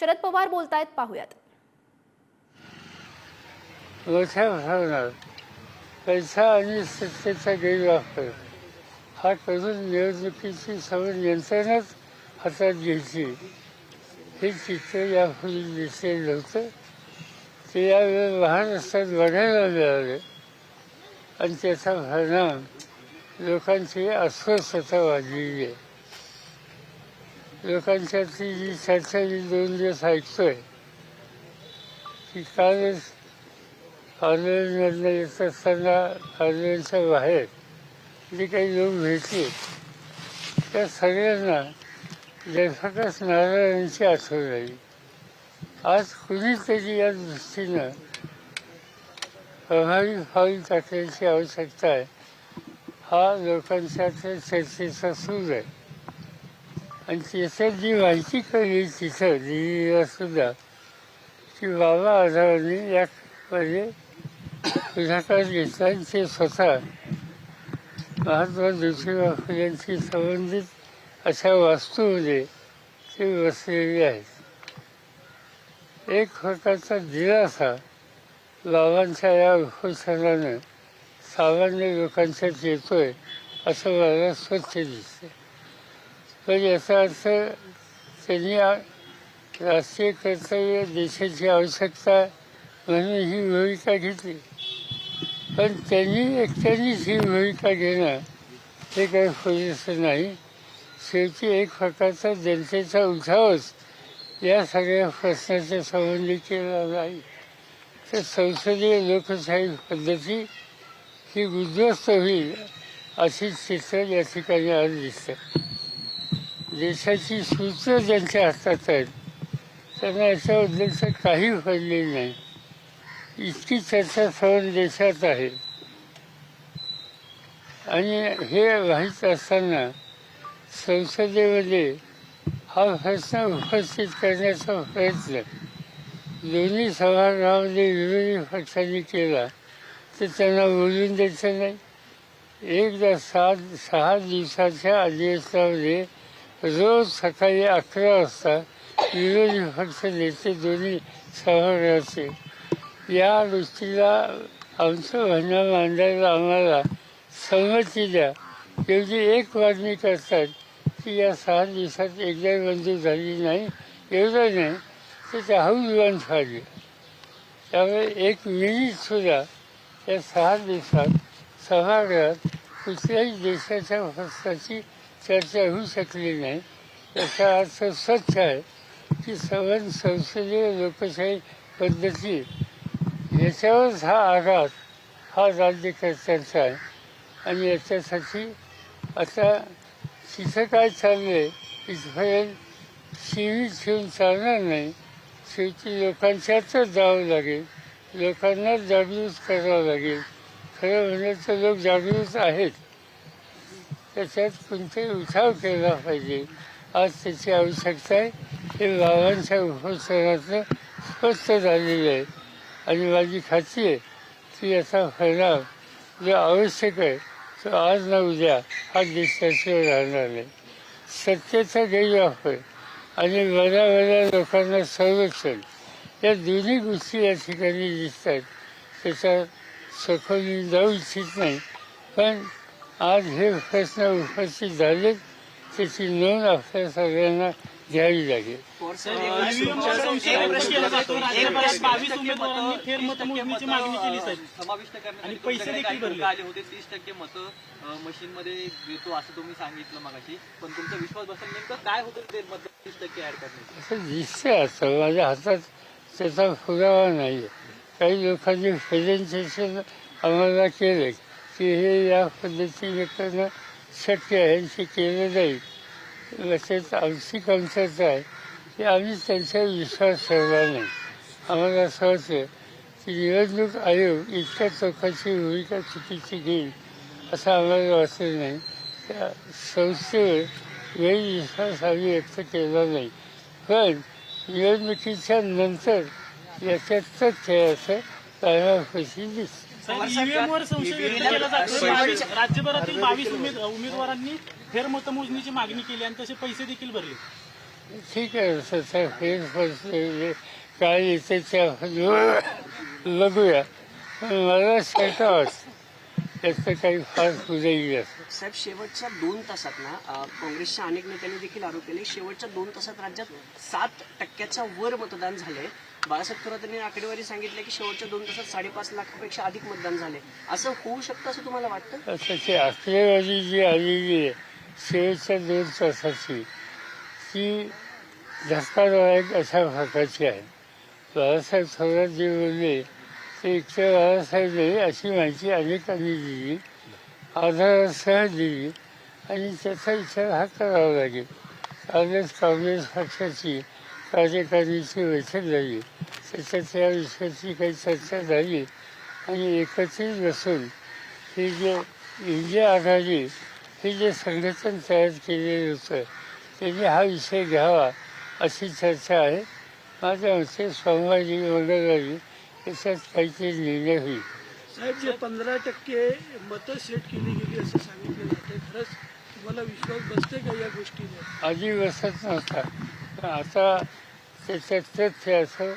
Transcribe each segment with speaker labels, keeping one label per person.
Speaker 1: शरद पवार बोलतायत पाहूयात.
Speaker 2: मोठ्या प्रमाणात पैसा आणि सत्तेचा गैरवापर. हा करून निवडणुकीची सवय यंत्रणाच हातात घ्यायची. हे चित्र यापूर्वी दिसलेलं नव्हतं. ते यावेळी महाराष्ट्रात बघायला मिळाले. आणि त्याचा परिणाम लोकांची अस्वस्थता वाढलेली आहे. लोकांच्यातली जी चर्चा जी दोन दिवस ऐकतोय ती कालच ऑनलाईनमधनं येत असताना ऑनलाईनच्या बाहेर जे काही लोक भेटले त्या सगळ्यांना लेखकच नारायणांची आठवण झाली आज कुणीतरी या दृष्टीनं प्रभावी पाऊल टाकण्याची आवश्यकता आहे हा लोकांच्या त्या चर्चेचा सूर आहे. आणि त्याच्यात जी माहिती कळली तिथं दिल्लीला सुद्धा की बाबा आढावांनी यामध्ये पुढाकार म्हणजे घेतला आणि ते स्वतः महात्मा ज्योतिबा फुलेंशी संबंधित अशा वास्तूमध्ये म्हणजे ते बसलेले आहेत. एक प्रकारचा दिलासा बाबांच्या या उपोषणानं सामान्य लोकांच्यात येतोय असं मला स्वच्छ दिसतं तर याचा अर्थ त्यांनी राष्ट्रीय कर्तव्य देशाची आवश्यकता म्हणून ही भूमिका घेतली. पण त्यांनी एकट्यानेच ही भूमिका घेणं हे काही पुरेसं नाही. शेवटी एक प्रकारचा जनतेचा उठावच या सगळ्या प्रश्नाच्या संबंधी केला नाही तर संसदीय लोकशाही पद्धती ही उद्ध्वस्त होईल अशी चित्र या ठिकाणी आज दिसतं. देशाची सूत्र ज्यांच्या हातात आहेत त्यांना याच्याबद्दलचं काही पडलेलं नाही. इतकी चर्चा सर्व देशात आहे. आणि हे माहीत असताना संसदेमध्ये हा प्रश्न उपस्थित करण्याचा प्रयत्न दोन्ही सभागृहामध्ये विरोधी पक्षांनी केला तर त्यांना बोलून द्यायचं नाही. एकदा सात सहा दिवसाच्या अधिवेशनामध्ये रोज सकाळी अकरा वाजता विरोधी पक्ष नेते दोन्ही सभागृहाचे या गोष्टीला आमचं म्हणणं मांडायला आम्हाला संमती द्या. एवढी एक मागणी करतात की या सहा दिवसात एकदा मंजूर झाली नाही एवढं नाही तर ते हाऊस बंद झाली. त्यामुळे एक मिनिटसुद्धा या सहा दिवसात सभागृहात कुठल्याही देशाच्या प्रश्नाची चर्चा होऊ शकली नाही. याचा अर्थ स्वच्छ आहे की सवन संसदीय लोकशाही पद्धती याच्यावरच हा आघात हा राज्यकर्त्यांचा आहे. आणि याच्यासाठी आता तिथं काय चाललं आहे इथपर्यंत शिवी ठेवून चालणार नाही. शेवटी लोकांच्यातच जावं लागेल. लोकांना जागृत करावं लागेल. खरं म्हणजे तर लोक जागृत आहेत. त्याच्यात कोणते उठाव केला पाहिजे. आज त्याची आवश्यकता आहे. हे बाबांच्या उपोषणातलं स्पष्ट झालेलं आहे. आणि माझी खात्री आहे की याचा परिणाम जो आवश्यक आहे तो आज ना उद्या हा देशाशिवाय राहणार नाही. सत्तेचा गैरवापर आणि बऱ्या बऱ्या लोकांना संरक्षण या दोन्ही गोष्टी या ठिकाणी दिसतात. त्याचा सखोली सखोल जाऊ इच्छित नाही. पण आज हे प्रश्न उपस्थित झालेत त्याची नोंद आपल्या सगळ्यांना घ्यावी लागेल
Speaker 3: आणि पैसे देखील भरले.
Speaker 4: आले होते तीस टक्के मत मशीन मध्ये देतो असं तुम्ही सांगितलं मगाशी पण तुमचा विश्वास बसेल नेमकं काय होतं ते मत तीस टक्के ऍड करण्याचं
Speaker 2: असं दिसतंय असं माझ्या हातात त्याचा पुरावा नाही काही लोकांनी प्रेझेंटेशन आम्हाला केलं की हे या पद्धतीने करणं शक्य आहे हे केलं जाईल तसेच आमची कमतरता आहे की आम्ही त्यांच्यावर विश्वास ठेवला नाही. आम्हाला असं वाटतं की निवडणूक आयोग इतक्या चौकाची भूमिका चुकीची घेईल असं आम्हाला वाटत नाही. त्या संस्थेवर गैरविश्वास आम्ही व्यक्त केला नाही. पण निवडणुकीच्या नंतर याच्यात तथ्य असं कायमापाशी दिसतं.
Speaker 3: साहेब ईव्हीएमवर संशय व्यक्त केला जातो बावीस- राज्यभरातील बावीस उमेद उमेदवारांनी फेरमतमोजणीची मागणी केली आणि तसे पैसे देखील भरले.
Speaker 2: ठीक आहे सध्या फेरफार काय येते पण मला वाटते त्याचं काही फार असं
Speaker 1: साहेब शेवटच्या दोन तासात ना अ, काँग्रेसच्या अनेक नेत्यांनी देखील आरोप केले. शेवटच्या दोन तासात राज्यात सात टक्क्याच्या वर मतदान झाले बाळासाहेब थोरात यांनी आकडेवारी सांगितले की शेवटच्या दोन तासात साडेपाच लाखापेक्षा अधिक मतदान झाले. असं होऊ शकतं असं तुम्हाला वाटतं?
Speaker 2: त्याची आकडेवारी जी आलेली आहे शेवटच्या दोन तासाची ती धक्कादायक अशा प्रकारची आहे. बाळासाहेब थोरात जे बोलले ते इतकं बाळासाहेब अशी माहिती अनेकांनी दिली आधारासह दिली आणि त्याचा विचार हा करावा लागेल. काँग्रेस काँग्रेस पक्षाची कार्यकारिणीची बैठक झाली त्याच्यात या विषयाची काही चर्चा झाली आणि एकत्रित बसून हे जे इंडिया आघाडी हे जे संघटन तयार केलेलं होतं त्यांनी हा विषय घ्यावा अशी चर्चा आहे माझ्या मते सोमवारी मंगळवारी त्याच्यात काहीतरी निर्णय होईल
Speaker 5: साहेब जे पंधरा टक्के मतं सेट केली गेली असं सांगितलं जाते खरंच तुम्हाला विश्वास बसते का या गोष्टीने
Speaker 2: आधी बसत नव्हता. पण आता त्याच्यात तथ्य असं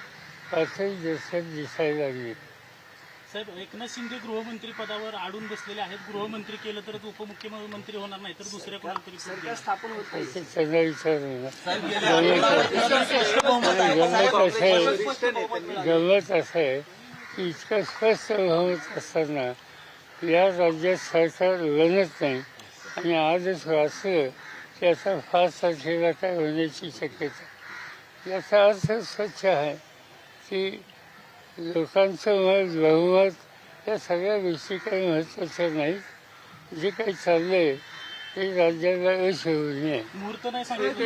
Speaker 2: पाचही दिवसात दिसायला लागले.
Speaker 3: साहेब एकनाथ शिंदे गृहमंत्री पदावर आडून बसलेले आहेत. गृहमंत्री केलं तर उपमुख्यमंत्री होणार नाही तर दुसऱ्या कोणाला तरी
Speaker 1: सरकार स्थापन होत नाही.
Speaker 2: त्यांना गमत असं आहे. असं की इतकं स्पष्ट बहुमत असताना या राज्यात सरकार बनत नाही. आणि आजच वाचलं पाच तारखेला काय होण्याची शक्यता. याचा अर्थ स्वच्छ आहे की लोकांचं मत बहुमत या सगळ्या गोष्टी काही महत्त्वाच्या नाहीत. जे काही चाललंय ते राज्याला यश होऊ नये
Speaker 3: मुहूर्त नाही सांगितलं.